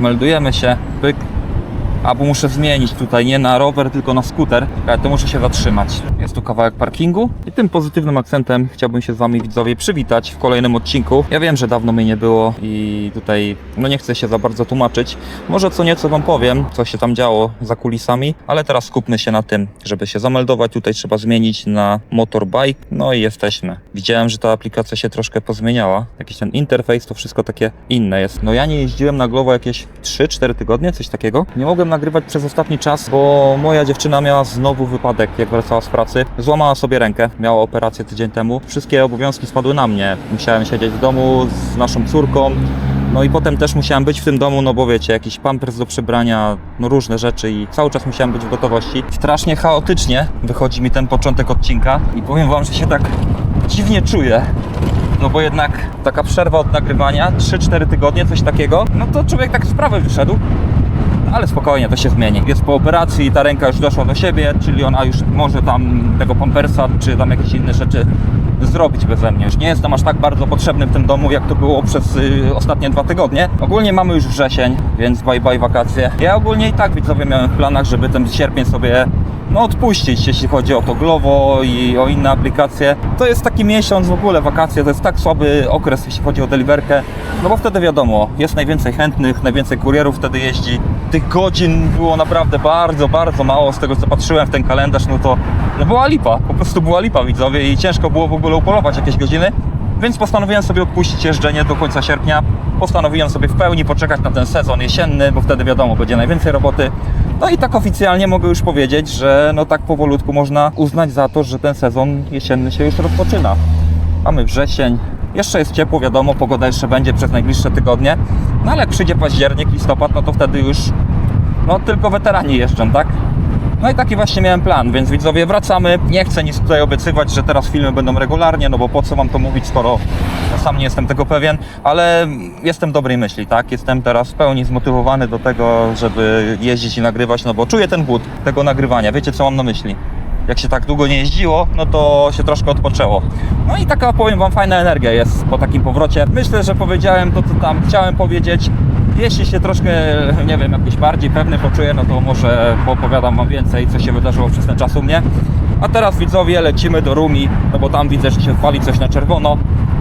Meldujemy się, pyk. Albo muszę zmienić tutaj nie na rower, tylko na skuter, ale to muszę się zatrzymać. Jest tu kawałek parkingu i tym pozytywnym akcentem chciałbym się z Wami widzowie przywitać w kolejnym odcinku. Ja wiem, że dawno mnie nie było i tutaj no nie chcę się za bardzo tłumaczyć. Może co nieco Wam powiem, co się tam działo za kulisami, ale teraz skupmy się na tym, żeby się zameldować. Tutaj trzeba zmienić na motorbike, no i jesteśmy. Widziałem, że ta aplikacja się troszkę pozmieniała. Jakiś ten interfejs, to wszystko takie inne jest. No ja nie jeździłem na Glovo jakieś 3-4 tygodnie, coś takiego. Nie mogłem nagrywać przez ostatni czas, bo moja dziewczyna miała znowu wypadek, jak wracała z pracy. Złamała sobie rękę, miała operację tydzień temu. Wszystkie obowiązki spadły na mnie. Musiałem siedzieć w domu z naszą córką. No i potem też musiałem być w tym domu, no bo wiecie, jakiś pampers do przebrania, no różne rzeczy i cały czas musiałem być w gotowości. Strasznie chaotycznie wychodzi mi ten początek odcinka i powiem wam, że się tak dziwnie czuję. No bo jednak taka przerwa od nagrywania, 3-4 tygodnie, coś takiego, no to człowiek tak z sprawy wyszedł. Ale spokojnie, to się zmieni. Jest po operacji, ta ręka już doszła do siebie, czyli ona już może tam tego pampersa, czy tam jakieś inne rzeczy zrobić beze mnie. Już nie jestem aż tak bardzo potrzebny w tym domu, jak to było przez y, ostatnie dwa tygodnie. Ogólnie mamy już wrzesień, więc bye bye wakacje. Ja ogólnie i tak widzowie miałem w planach, żeby ten sierpień sobie no odpuścić, jeśli chodzi o to Glovo i o inne aplikacje. To jest taki miesiąc w ogóle, wakacje, to jest tak słaby okres, jeśli chodzi o deliverkę, no bo wtedy wiadomo, jest najwięcej chętnych, najwięcej kurierów wtedy jeździ. Tych godzin było naprawdę bardzo, bardzo mało, z tego co patrzyłem w ten kalendarz, no to no była lipa, po prostu była lipa widzowie i ciężko było w ogóle upolować jakieś godziny. Więc postanowiłem sobie odpuścić jeżdżenie do końca sierpnia. Postanowiłem sobie w pełni poczekać na ten sezon jesienny, bo wtedy wiadomo, będzie najwięcej roboty. No i tak oficjalnie mogę już powiedzieć, że no tak powolutku można uznać za to, że ten sezon jesienny się już rozpoczyna. Mamy wrzesień, jeszcze jest ciepło, wiadomo, pogoda jeszcze będzie przez najbliższe tygodnie. No ale jak przyjdzie październik, listopad, no to wtedy już no tylko weterani jeżdżą, tak? No i taki właśnie miałem plan, więc widzowie wracamy. Nie chcę nic tutaj obiecywać, że teraz filmy będą regularnie, no bo po co wam to mówić, skoro ja sam nie jestem tego pewien, ale jestem dobrej myśli, tak? Jestem teraz w pełni zmotywowany do tego, żeby jeździć i nagrywać, no bo czuję ten głód tego nagrywania. Wiecie co mam na myśli? Jak się tak długo nie jeździło, no to się troszkę odpoczęło. No i taka, powiem wam, fajna energia jest po takim powrocie. Myślę, że powiedziałem to, co tam chciałem powiedzieć. Jeśli się troszkę, nie wiem, jakoś bardziej pewny poczuję, no to może opowiadam Wam więcej, co się wydarzyło przez ten czas u mnie. A teraz widzowie, lecimy do Rumi, no bo tam widzę, że się pali coś na czerwono.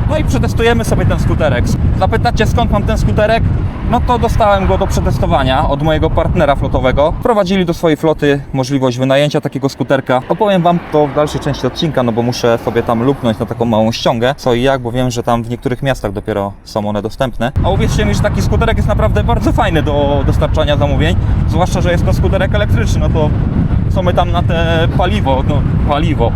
No i przetestujemy sobie ten skuterek. Zapytacie skąd mam ten skuterek? No to dostałem go do przetestowania od mojego partnera flotowego. Prowadzili do swojej floty możliwość wynajęcia takiego skuterka. Opowiem Wam to w dalszej części odcinka, no bo muszę sobie tam luknąć na taką małą ściągę, co i jak, bo wiem, że tam w niektórych miastach dopiero są one dostępne. A uwierzcie mi, że taki skuterek jest naprawdę bardzo fajny do dostarczania zamówień, zwłaszcza, że jest to skuterek elektryczny, no to co my tam na te paliwo, no paliwo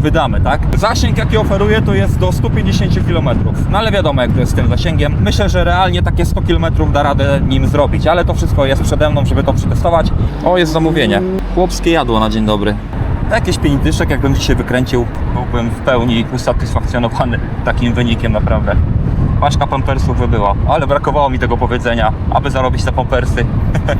wydamy, tak? Zasięg jaki oferuje to jest do 150 km. No ale wiadomo jak to jest z tym zasięgiem. Myślę, że realnie takie 100 km da radę nim zrobić, ale to wszystko jest przede mną, żeby to przetestować. O, jest zamówienie. Chłopskie jadło na dzień dobry. Jakieś 5 dyszek, jakbym dzisiaj wykręcił, byłbym w pełni usatysfakcjonowany takim wynikiem naprawdę. Paczka pampersów by była, ale brakowało mi tego powiedzenia, aby zarobić te pampersy.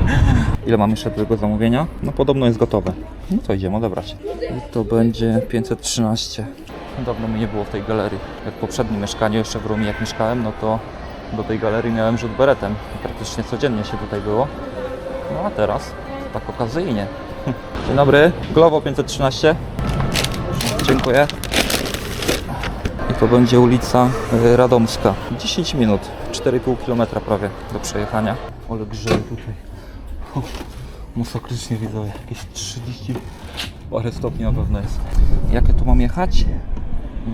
Ile mam jeszcze do tego zamówienia? No podobno jest gotowe. No to idziemy odebrać. I to będzie 513. Dawno mi nie było w tej galerii. Jak w poprzednim mieszkaniu, jeszcze w Rumi jak mieszkałem, no to do tej galerii miałem rzut beretem. Praktycznie codziennie się tutaj było. No a teraz tak okazyjnie. Dzień dobry, Glovo 513. Dziękuję. To będzie ulica y, Radomska. 10 minut, 4,5 km prawie do przejechania. Ale grzeje tutaj. O, masakrycznie widzowie, jakieś 30 parę stopni na pewno jest. Jakie tu mam jechać?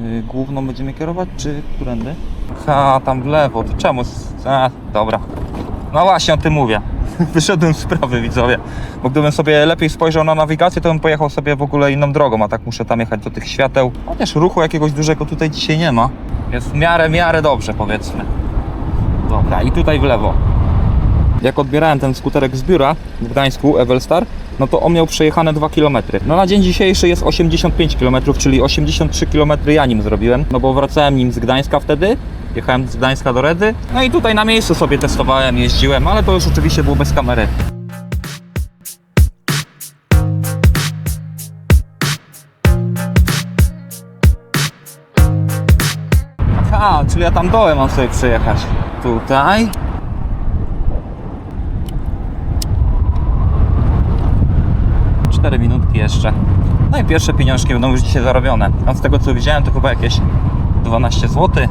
Yy, główną będziemy kierować, czy którędy? Ha, tam w lewo, to czemu? A, dobra. No właśnie o tym mówię. Wyszedłem z sprawy, widzowie. Bo gdybym sobie lepiej spojrzał na nawigację, to bym pojechał sobie w ogóle inną drogą, a tak muszę tam jechać do tych świateł. Chociaż ruchu jakiegoś dużego tutaj dzisiaj nie ma. Jest w miarę, miarę dobrze, powiedzmy. Dobra, i tutaj w lewo. Jak odbierałem ten skuterek z biura w Gdańsku, Evelstar, no to on miał przejechane 2 km. No na dzień dzisiejszy jest 85 km, czyli 83 km ja nim zrobiłem, no bo wracałem nim z Gdańska wtedy, jechałem z Gdańska do Redy, no i tutaj na miejscu sobie testowałem, jeździłem, ale to już oczywiście było bez kamery. A, czyli ja tam dołem mam sobie przejechać. Tutaj. 4 minutki jeszcze. No i pierwsze pieniążki będą już dzisiaj zarobione. A z tego co widziałem, to chyba jakieś 12 zł.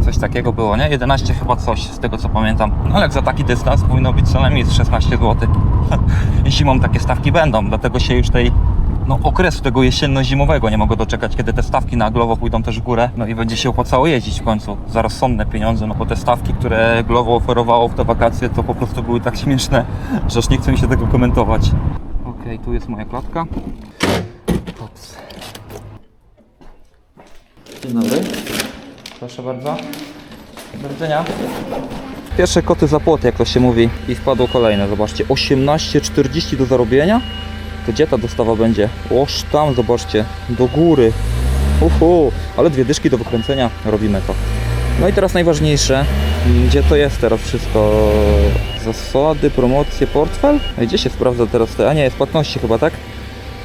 Coś takiego było, nie? 11 chyba coś, z tego co pamiętam. No ale jak za taki dystans powinno być co najmniej z 16 zł. Zimą takie stawki będą, dlatego się już tej no, okresu tego jesienno-zimowego nie mogę doczekać, kiedy te stawki na Glovo pójdą też w górę. No i będzie się opłacało jeździć w końcu za rozsądne pieniądze, no bo te stawki, które Glovo oferowało w te wakacje, to po prostu były tak śmieszne, że aż nie chce mi się tego komentować. Okej, tu jest moja klatka. Ops. Dzień dobry. Proszę bardzo. Do widzenia. Pierwsze koty za jak to się mówi. I wpadło kolejne, zobaczcie. 18,40 do zarobienia. To gdzie ta dostawa będzie? Oż tam, zobaczcie. Do góry. Uhu, ale dwie dyszki do wykręcenia. Robimy to. No i teraz najważniejsze. Gdzie to jest teraz wszystko? Zasady, promocje, portfel? Gdzie się sprawdza teraz te? A nie, jest płatności chyba, tak?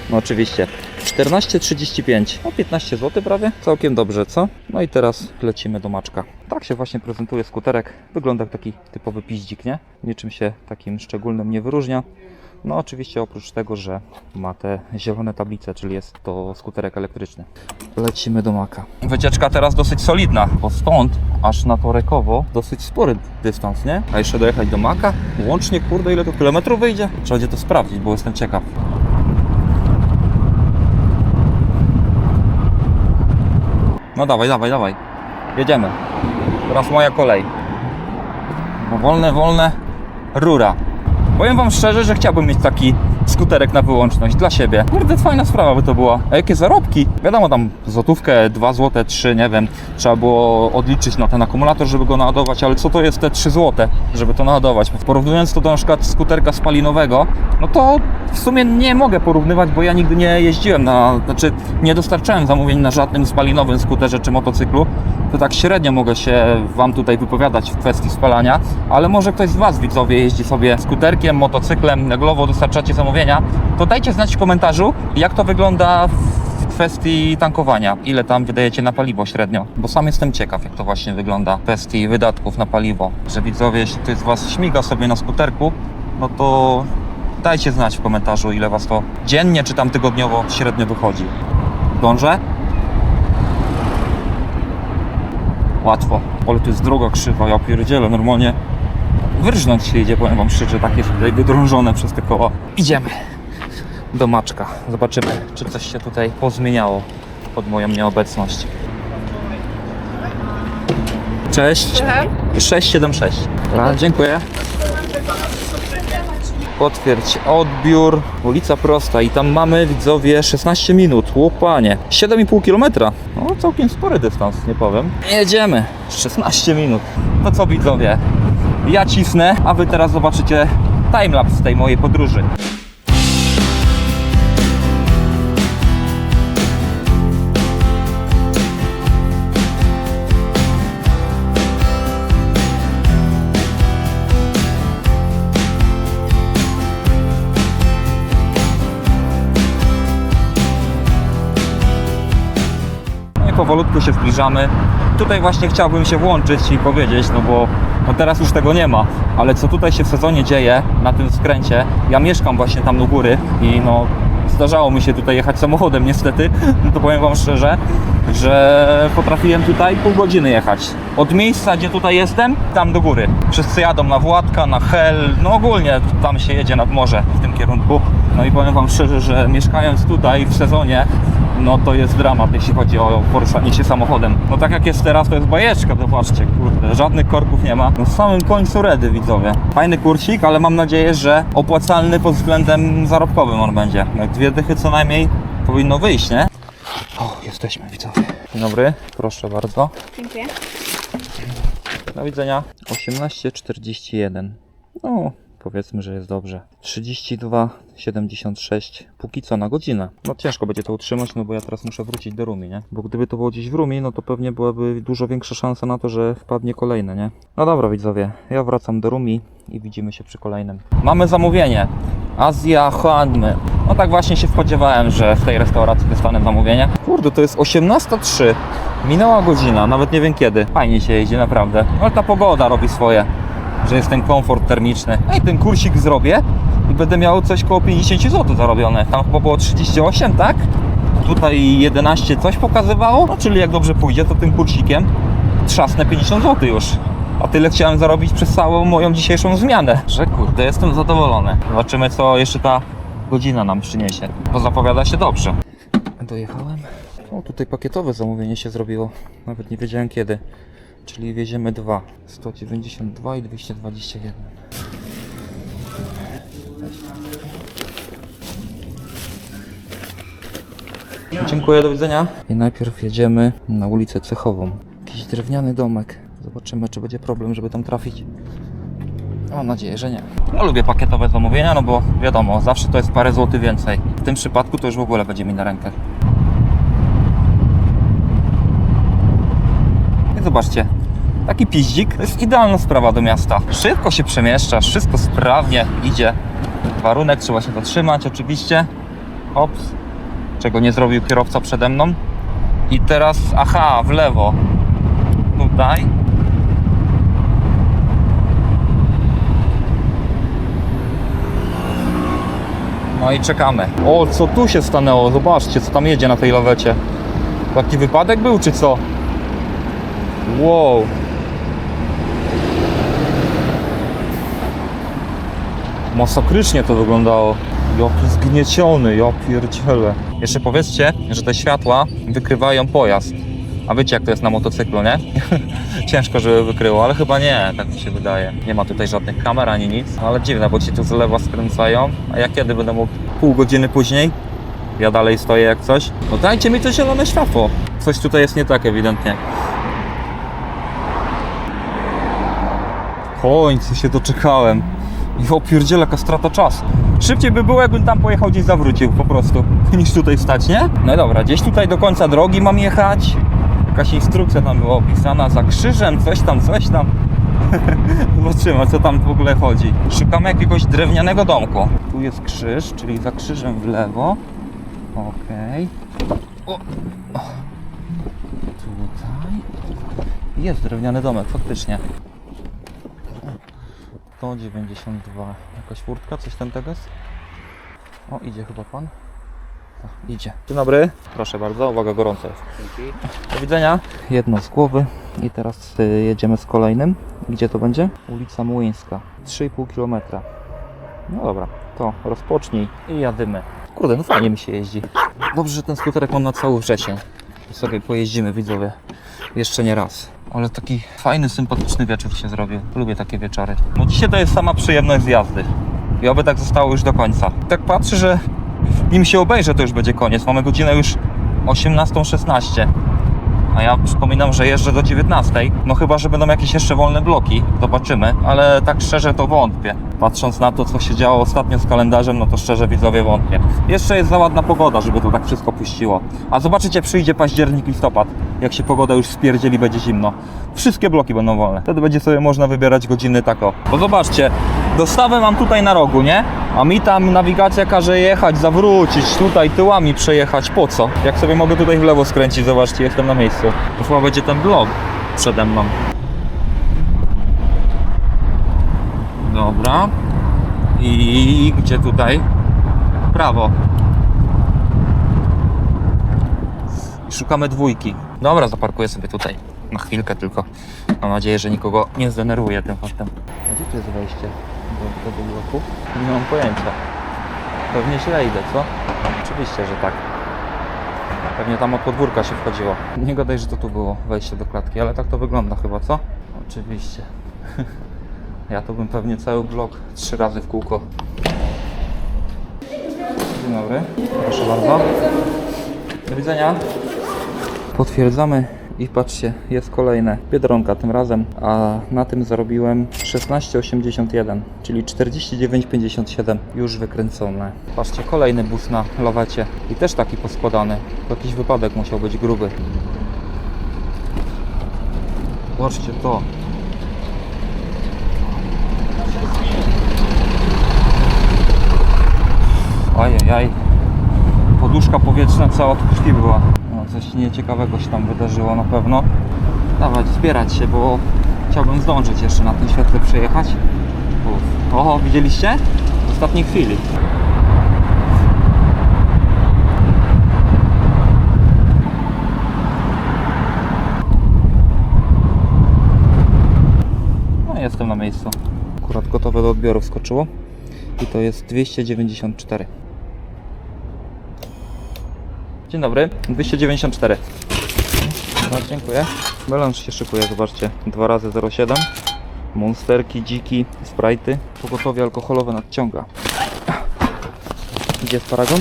No oczywiście. 14,35. O 15 zł prawie. Całkiem dobrze, co? No i teraz lecimy do Maczka. Tak się właśnie prezentuje skuterek. Wygląda jak taki typowy piździk, nie? Niczym się takim szczególnym nie wyróżnia. No oczywiście oprócz tego, że ma te zielone tablice, czyli jest to skuterek elektryczny. Lecimy do Maka. Wycieczka teraz dosyć solidna, bo stąd aż na Torekowo dosyć spory dystans, nie? A jeszcze dojechać do Maka? Łącznie, kurde, ile to kilometrów wyjdzie? Trzeba będzie to sprawdzić, bo jestem ciekaw. No dawaj, dawaj, dawaj. Jedziemy. Teraz moja kolej. Wolne, wolne. Rura. Powiem wam szczerze, że chciałbym mieć taki skuterek na wyłączność dla siebie. Kurde, fajna sprawa by to była. A jakie zarobki? Wiadomo, tam złotówkę, 2 złote, 3, nie wiem. Trzeba było odliczyć na ten akumulator, żeby go naładować, ale co to jest te 3 złote, żeby to naładować? Porównując to do na przykład skuterka spalinowego, no to w sumie nie mogę porównywać, bo ja nigdy nie jeździłem na, znaczy nie dostarczałem zamówień na żadnym spalinowym skuterze czy motocyklu. To tak średnio mogę się Wam tutaj wypowiadać w kwestii spalania, ale może ktoś z Was, widzowie, jeździ sobie skuterkiem, motocyklem, na Glovo dostarczacie zamówienia, to dajcie znać w komentarzu, jak to wygląda w kwestii tankowania. Ile tam wydajecie na paliwo średnio? Bo sam jestem ciekaw, jak to właśnie wygląda w kwestii wydatków na paliwo. Że widzowie, jeśli ktoś z Was śmiga sobie na skuterku, no to dajcie znać w komentarzu, ile Was to dziennie czy tam tygodniowo średnio wychodzi. Dążę? Łatwo. Ale to jest droga krzywa, ja pierdzielę, normalnie wyrżnąć się idzie, powiem wam szczerze, tak jest tutaj wydrążone przez te koła. Idziemy do Maczka. Zobaczymy, czy coś się tutaj pozmieniało pod moją nieobecność. Cześć. 676. Dobra, dziękuję. Potwierdź odbiór, ulica prosta i tam mamy widzowie 16 minut, łopanie, 7,5 km. No całkiem spory dystans, nie powiem. Jedziemy, 16 minut. No co widzowie, ja cisnę, a wy teraz zobaczycie timelapse tej mojej podróży. Powolutku się zbliżamy. Tutaj właśnie chciałbym się włączyć i powiedzieć, no bo no teraz już tego nie ma, ale co tutaj się w sezonie dzieje na tym skręcie, ja mieszkam właśnie tam do góry i no zdarzało mi się tutaj jechać samochodem niestety, no to powiem wam szczerze, że potrafiłem tutaj pół godziny jechać. Od miejsca, gdzie tutaj jestem, tam do góry. Wszyscy jadą na Władka, na Hel, no ogólnie tam się jedzie nad morze w tym kierunku. No i powiem wam szczerze, że mieszkając tutaj w sezonie, no to jest dramat, jeśli chodzi o poruszanie się samochodem. No tak jak jest teraz, to jest bajeczka, zobaczcie, kurde, żadnych korków nie ma. No w samym końcu redy, widzowie. Fajny kurcik, ale mam nadzieję, że opłacalny pod względem zarobkowym on będzie. No dwie dychy co najmniej powinno wyjść, nie? O, jesteśmy, widzowie. Dzień dobry, proszę bardzo. Dziękuję. Do widzenia. 18.41. No, powiedzmy, że jest dobrze. 32,76 póki co na godzinę. No ciężko będzie to utrzymać, no bo ja teraz muszę wrócić do Rumi, nie? Bo gdyby to było gdzieś w Rumi, no to pewnie byłaby dużo większa szansa na to, że wpadnie kolejne, nie? No dobra widzowie, ja wracam do Rumi i widzimy się przy kolejnym. Mamy zamówienie. Azja Hanmy. No tak właśnie się spodziewałem, że w tej restauracji dostanę zamówienie. Kurde, to jest 18.03. Minęła godzina, nawet nie wiem kiedy. Fajnie się jeździ, naprawdę. Ale ta pogoda robi swoje. Że jest ten komfort termiczny. No i ten kursik zrobię i będę miał coś koło 50 zł zarobione. Tam chyba było 38, tak? Tutaj 11 coś pokazywało, no czyli jak dobrze pójdzie, to tym kursikiem trzasnę 50 zł już. A tyle chciałem zarobić przez całą moją dzisiejszą zmianę. Że kurde, jestem zadowolony. Zobaczymy, co jeszcze ta godzina nam przyniesie. Bo zapowiada się dobrze. Dojechałem. O, tutaj pakietowe zamówienie się zrobiło. Nawet nie wiedziałem kiedy. Czyli wieziemy dwa. 192 i 221. Dziękuję, do widzenia. I najpierw jedziemy na ulicę Cechową. Jakiś drewniany domek. Zobaczymy, czy będzie problem, żeby tam trafić. Mam nadzieję, że nie. Ja lubię pakietowe zamówienia, no bo wiadomo, zawsze to jest parę złotych więcej. W tym przypadku to już w ogóle będzie mi na rękę. I zobaczcie, taki piździk to jest idealna sprawa do miasta. Szybko się przemieszczasz, wszystko sprawnie idzie. Warunek trzeba się zatrzymać oczywiście. Ops, czego nie zrobił kierowca przede mną. I teraz, aha, w lewo. Tutaj. No i czekamy. O, co tu się stanęło? Zobaczcie, co tam jedzie na tej lawecie. Taki wypadek był, czy co? Wow. Masakrycznie to wyglądało. Jaki zgnieciony, ja pierdzielę. Jeszcze powiedzcie, że te światła wykrywają pojazd. A wiecie jak to jest na motocyklu, nie? Ciężko, żeby wykryło, ale chyba nie, tak mi się wydaje. Nie ma tutaj żadnych kamer ani nic, ale dziwne, bo ci tu z lewa skręcają, a ja kiedy będę mógł pół godziny później? Ja dalej stoję jak coś. No dajcie mi to zielone światło. Coś tutaj jest nie tak ewidentnie. W końcu się doczekałem. I opierdziela jaka strata czasu. Szybciej by było, jakbym tam pojechał gdzieś zawrócił po prostu, niż tutaj stać, nie? No dobra, gdzieś tutaj do końca drogi mam jechać. Jakaś instrukcja tam była opisana za krzyżem, coś tam, coś tam. Zobaczymy, co tam w ogóle chodzi. Szukamy jakiegoś drewnianego domku. Tu jest krzyż, czyli za krzyżem w lewo. Okej. O. O. Tutaj. Jest drewniany domek, faktycznie. 192. Jakaś furtka, coś tam tego jest? O, idzie chyba pan. Tak, idzie. Dzień dobry. Proszę bardzo, uwaga, gorąco jest. Do widzenia. Jedno z głowy i teraz y, jedziemy z kolejnym. Gdzie to będzie? Ulica Młyńska. 3,5 km. No dobra, to rozpocznij i jadymy. Kurde, no fajnie mi się jeździ. Dobrze, że ten skuterek mam na cały wrzesień. I sobie pojeździmy, widzowie. Jeszcze nie raz. Ale taki fajny, sympatyczny wieczór się zrobił. Lubię takie wieczory. No dzisiaj to jest sama przyjemność z jazdy. I oby tak zostało już do końca. Tak patrzę, że nim się obejrzę, to już będzie koniec. Mamy godzinę już 18.16. A ja przypominam, że jeżdżę do 19. No chyba, że będą jakieś jeszcze wolne bloki. Zobaczymy. Ale tak szczerze to wątpię. Patrząc na to, co się działo ostatnio z kalendarzem, no to szczerze widzowie wątpię. Jeszcze jest za ładna pogoda, żeby to tak wszystko puściło. A zobaczycie, przyjdzie październik, listopad. Jak się pogoda już spierdzieli, będzie zimno. Wszystkie bloki będą wolne. Wtedy będzie sobie można wybierać godziny tako. Bo zobaczcie, dostawę mam tutaj na rogu, nie? A mi tam nawigacja każe jechać, zawrócić, tutaj tyłami przejechać. Po co? Jak sobie mogę tutaj w lewo skręcić, zobaczcie, jestem na miejscu. To chyba będzie ten blok przede mną. Dobra. I gdzie tutaj? Prawo. I szukamy dwójki. Dobra, zaparkuję sobie tutaj. Na chwilkę tylko. Mam nadzieję, że nikogo nie zdenerwuję tym faktem. Gdzie tu jest wejście do? Nie mam pojęcia. Pewnie źle idę, co? Oczywiście, że tak. Pewnie tam od podwórka się wchodziło. Nie gadaj, że to tu było wejście do klatki, ale tak to wygląda chyba, co? Oczywiście. Ja to bym pewnie cały blok trzy razy w kółko. Dzień dobry. Proszę bardzo. Do widzenia. Potwierdzamy i patrzcie, jest kolejne. Biedronka tym razem, a na tym zarobiłem 16,81, czyli 49,57 już wykręcone. Patrzcie, kolejny bus na lawecie i też taki poskładany. Jakiś wypadek musiał być gruby. Zobaczcie to. Ajajaj. Poduszka powietrzna cała tu była. Coś nieciekawego się tam wydarzyło na pewno. Dawać, zbierać się, bo Chciałbym zdążyć jeszcze na tym świetle przejechać. Uf. Oho, widzieliście? W ostatniej chwili. No jestem na miejscu. Akurat gotowe do odbioru wskoczyło. I to jest 294. Dzień dobry, 294. No, dziękuję. Melanż się szykuje, zobaczcie. 2 razy 07 Monsterki, dziki, sprajty. Pogotowie alkoholowe nadciąga. Gdzie jest paragon?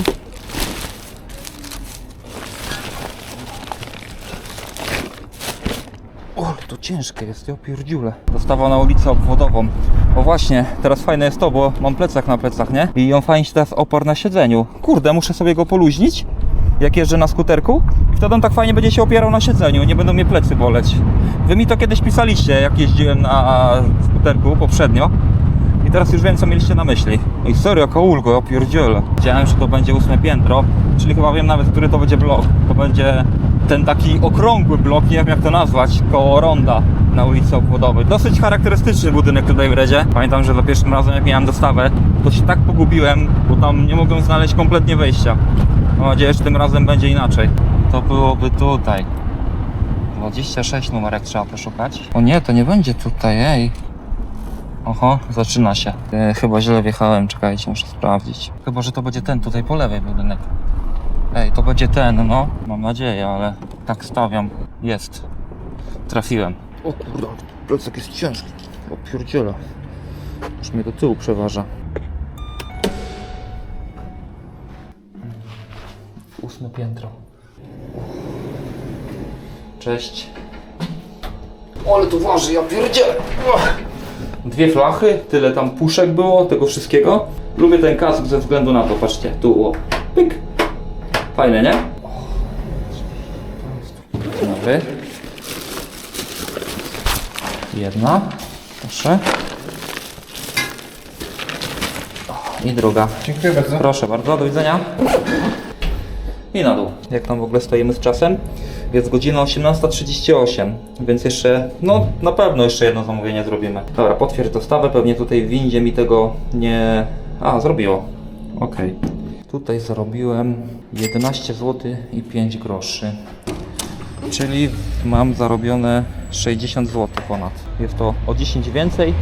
O, to ciężkie jest, ja pierdziule. Dostawał na ulicę obwodową. O właśnie, teraz fajne jest to, bo mam plecak na plecach, nie? I on fajnie się teraz oparł na siedzeniu. Kurde, muszę sobie go poluźnić, jak jeżdżę na skuterku. I wtedy on tak fajnie będzie się opierał na siedzeniu, nie będą mnie plecy boleć. Wy mi to kiedyś pisaliście, jak jeździłem na skuterku poprzednio. I teraz już wiem, co mieliście na myśli. I serio, jaka ulgo, ja pierdzielę. Wiedziałem, że to będzie ósme piętro, czyli chyba wiem nawet, który to będzie blok. To będzie ten taki okrągły blok, nie wiem jak to nazwać, koło ronda na ulicy Obwodowej. Dosyć charakterystyczny budynek tutaj w Redzie. Pamiętam, że za pierwszym razem jak miałem dostawę, to się tak pogubiłem, bo tam nie mogłem znaleźć kompletnie wejścia. Mam nadzieję, że tym razem będzie inaczej. To byłoby tutaj. 26 numerek trzeba poszukać. O nie, to nie będzie tutaj, ej. Oho, zaczyna się. E, chyba źle wjechałem, czekajcie, muszę sprawdzić. Chyba, że to będzie ten tutaj po lewej budynek. Ej, to będzie ten, no. Mam nadzieję, ale tak stawiam. Jest. Trafiłem. O kurde, plecak jest ciężki. O pierdziele. Już mnie do tyłu przeważa. Ósme piętro. Cześć. Ale to waży, ja pierdzielę. Dwie flachy, tyle tam puszek było, tego wszystkiego. Lubię ten kask ze względu na to, patrzcie, tu o, pyk. Fajne, nie? Dobry. Jedna, proszę. I druga. Dziękuję bardzo. Proszę bardzo, do widzenia. I na dół. Jak tam w ogóle stoimy z czasem? Jest godzina 18.38, więc jeszcze, no na pewno jeszcze jedno zamówienie zrobimy. Dobra, potwierdź dostawę, pewnie tutaj w windzie mi tego nie... A, zrobiło. Ok. Tutaj zarobiłem 11 zł i 5 groszy. Czyli mam zarobione 60 zł ponad. Jest to o 10 więcej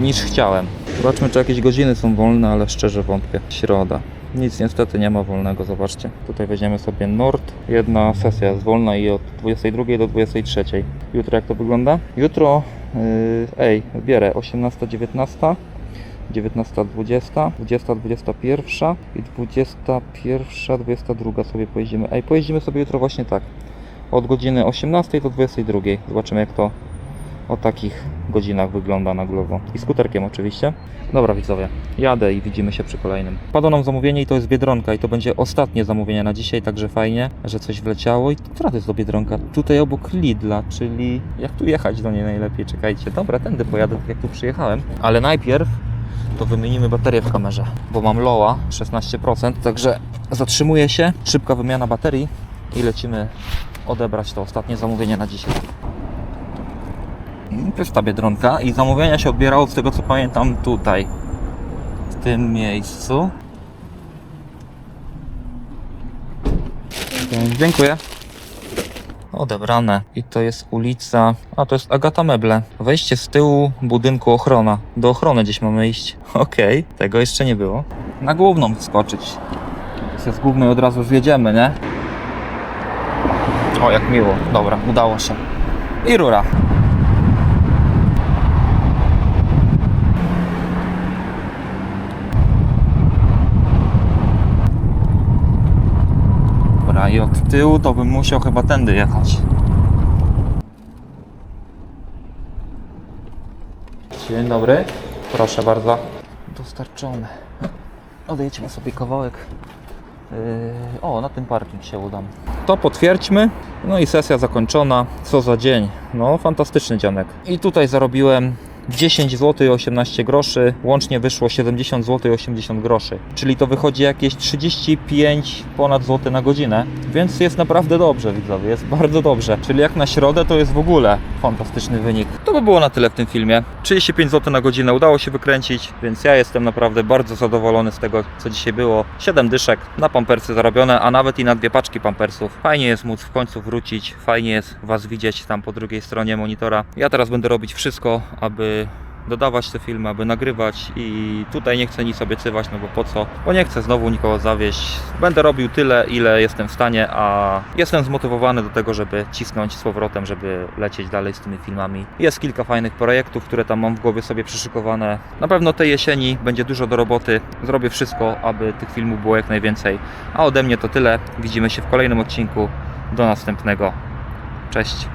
niż chciałem. Zobaczmy, czy jakieś godziny są wolne, ale szczerze wątpię. Środa. Nic niestety nie ma wolnego, zobaczcie. Tutaj weźmiemy sobie Nord. Jedna sesja jest wolna i od 22 do 23. Jutro jak to wygląda? Jutro, yy, ej, bierę 18-19. 19.20, 20.21 i 21.22 sobie pojeździmy. Ej, pojeździmy sobie jutro właśnie tak. Od godziny 18 do 22. Zobaczymy jak to o takich godzinach wygląda na głowo. I skuterkiem oczywiście. Dobra widzowie, jadę i widzimy się przy kolejnym. Padło nam zamówienie i to jest Biedronka i to będzie ostatnie zamówienie na dzisiaj, także fajnie, że coś wleciało i która to jest do Biedronka? Tutaj obok Lidla, czyli jak tu jechać do niej najlepiej? Czekajcie, dobra, tędy pojadę, tak jak tu przyjechałem. Ale najpierw to wymienimy baterię w kamerze, bo mam loa 16%, także zatrzymuję się, szybka wymiana baterii i lecimy odebrać to ostatnie zamówienie na dzisiaj. To jest ta Biedronka i zamówienia się odbierało z tego co pamiętam tutaj, w tym miejscu. Dziękuję. Odebrane. I to jest ulica. A to jest Agata Meble. Wejście z tyłu budynku ochrona. Do ochrony gdzieś mamy iść. Okej, tego jeszcze nie było. Na główną wskoczyć. Się z głównej od razu zjedziemy, nie? O, jak miło. Dobra, udało się. I rura. I od tyłu to bym musiał chyba tędy jechać. Dzień dobry. Proszę bardzo. Dostarczone. Odejdźmy sobie kawałek. Yy, o, na tym parking się udam. To potwierdźmy. No i sesja zakończona. Co za dzień. No, fantastyczny dzianek. I tutaj zarobiłem 10 zł 18 groszy, łącznie wyszło 70 zł 80 groszy, czyli to wychodzi jakieś 35 ponad zł na godzinę, więc jest naprawdę dobrze widzowie, jest bardzo dobrze, czyli jak na środę to jest w ogóle fantastyczny wynik. To by było na tyle w tym filmie. 35 zł na godzinę udało się wykręcić, więc ja jestem naprawdę bardzo zadowolony z tego, co dzisiaj było. 7 dyszek na pampersy zarobione, a nawet i na dwie paczki pampersów. Fajnie jest móc w końcu wrócić, fajnie jest Was widzieć tam po drugiej stronie monitora. Ja teraz będę robić wszystko, dodawać te filmy, aby nagrywać i tutaj nie chcę nic obiecywać, no bo po co? Bo nie chcę znowu nikogo zawieść. Będę robił tyle, ile jestem w stanie, a jestem zmotywowany do tego, żeby cisnąć z powrotem, żeby lecieć dalej z tymi filmami. Jest kilka fajnych projektów, które tam mam w głowie sobie przyszykowane. Na pewno tej jesieni będzie dużo do roboty. Zrobię wszystko, aby tych filmów było jak najwięcej. A ode mnie to tyle. Widzimy się w kolejnym odcinku. Do następnego. Cześć.